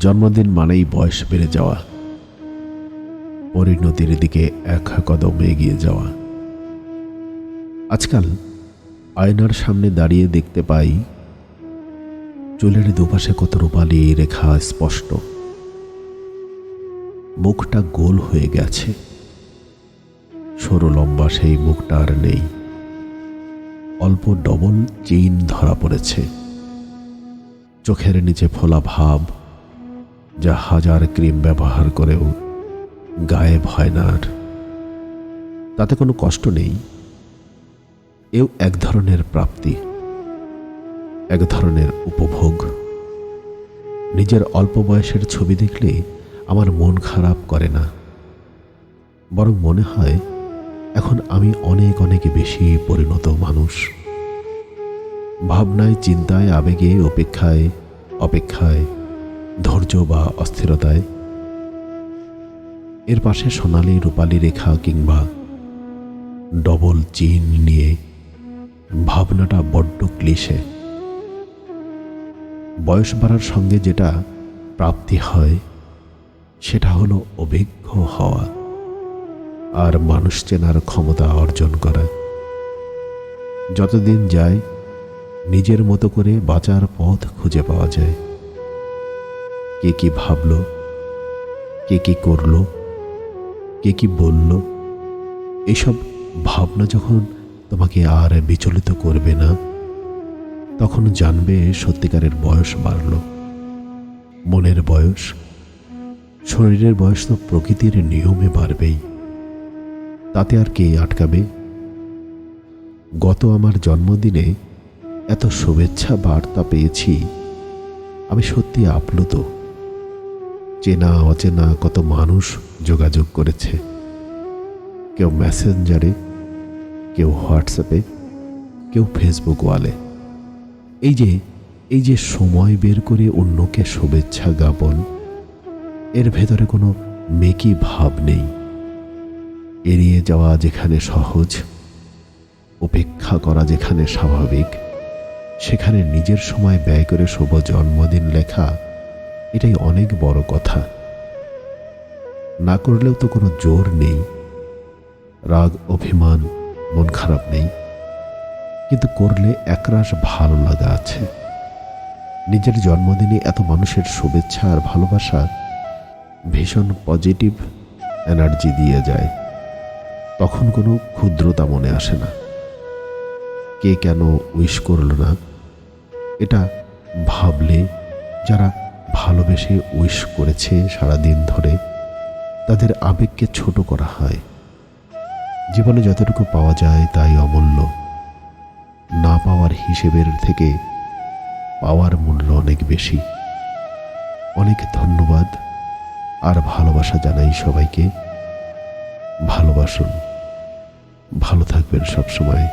জন্মদিন মানেই বয়স বেড়ে যাওয়া। পরিণতির দিকে এক কদম এগিয়ে যাওয়া। আজকাল আয়নার সামনে দাঁড়িয়ে দেখতে পাই, চুলের দুপাশে কত রূপালি রেখা স্পষ্ট। মুখটা গোল হয়ে গেছে। সরু লম্বা সেই মুখটা আর নেই। অল্প ডবল চেইন ধরা পড়েছে। চোখের নিচে ফোলা ভাব যা হাজার ক্রিম ব্যবহার করেও গায়েব হয় না তাতে কোনো কষ্ট নেই। এও এক ধরনের প্রাপ্তি, এক ধরনের উপভোগ। নিজের অল্প বয়সের ছবি দেখলে আমার মন খারাপ করে না। বরং মনে হয়, এখন আমি অনেক অনেক বেশি পরিণত মানুষ। ভাবনায়, চিন্তায়, আবেগে, অপেক্ষায় অপেক্ষায় ধৈর্য বা অস্থিরতায়। এর পাশে সোনালি, রূপালি রেখা কিংবা ডবল চিন নিয়ে ভাবনাটা বড্ড ক্লিশে। বয়স বাড়ার সঙ্গে যেটা প্রাপ্তি হয়, সেটা হলো অভিজ্ঞ হওয়া আর মানুষ চেনার ক্ষমতা অর্জন করা। যতদিন যায়, নিজের মতো করে বাঁচার পথ খুঁজে পাওয়া যায়। কে কি ভাবল? কে কি করল? কে কি বলল? এসব ভাবনা যখন তোমাকে আর বিচলিত করবে না, তখন জানবে সত্যিকারের বয়স বাড়ল। মনের বয়স, শরীরের বয়স তো প্রকৃতির নিয়মে বাড়বেই। তাতে আর কে আটকাবে? গত আমার জন্মদিনে এত শুভেচ্ছা বার্তা পেয়েছি, আমি সত্যি আপ্লুত। চেনা, অচেনা কত মানুষ যোগাযোগ করেছে। কেউ মেসেঞ্জারে কেউ হোয়াটসঅ্যাপে কেউ ফেসবুক ওয়ালে। এই যে এই যে সময় বের করে অন্যকে শুভেচ্ছা জ্ঞাপন, এর ভেতরে কোনো মেকি ভাব নেই। এড়িয়ে যাওয়া যেখানে সহজ, উপেক্ষা করা যেখানে স্বাভাবিক, সেখানে নিজের সময় ব্যয় করে শুভ জন্মদিন লেখা এটাই অনেক বড় কথা। না করলেও তো কোনো জোর নেই। রাগ, অভিমান, মন খারাপ নেই। কিন্তু করলে একরাশ ভালো লাগা আছে। নিজের জন্মদিনে এত মানুষের শুভেচ্ছা আর ভালোবাসা ভীষণ পজিটিভ এনার্জি দিয়ে যায়। তখন কোনো ক্ষুদ্রতা মনে আসে না। কে কেন উইশ করল না? এটা ভাবলে যারা ভালোবেসে উইশ করেছে সারা দিন ধরে। তাদের আবেগকে ছোট করা হয়। জীবনে যতটুকু পাওয়া যায় তাই অমূল্য। না পাওয়ার হিসেবের থেকে পাওয়ার মূল্য অনেক বেশি। অনেক ধন্যবাদ আর ভালোবাসা জানাই সবাইকে। ভালোবাসুন। ভালো থাকবেন সবসময়।